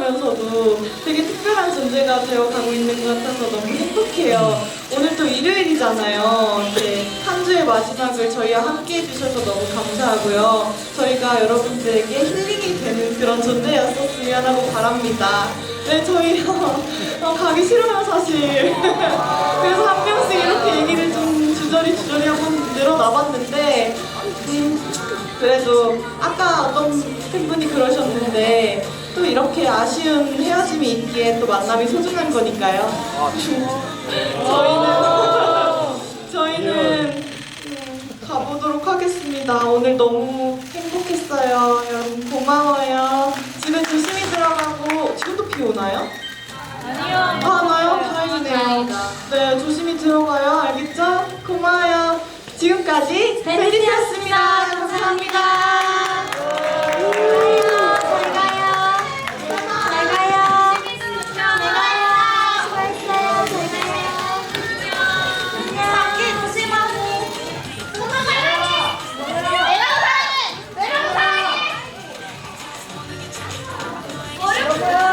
살아가면서도 되게 특별한 존재가 되어가고 있는 것 같아서 너무 행복해요. 오늘 또 일요일이잖아요. 이제 한 주의 마지막을 저희와 함께 해주셔서 너무 감사하고요. 저희가 여러분들에게 힐링이 되는 그런 존재였었으면 하고 바랍니다. 네, 저희 어, 가기 싫어요, 사실. 그래서 한 명씩 이렇게 얘기를 좀 주저리 주저리 한번 늘어나봤는데, 음, 그래도 아까 어떤 이또 이렇게 아쉬운 헤어짐이 있기에 또 만남이 소중한 거니까요. 저희는, 저희는 음, 가보도록 하겠습니다. 오늘 너무 행복했어요. 여러분 고마워요. 집에 조심히 들어가고, 지금도 비 오나요? 아니요. 아, 나요? 다행이네요. 네, 조심히 들어가요. 알겠죠? 고마워요. 지금까지 베리티였습니다. 감사합니다. Thank you.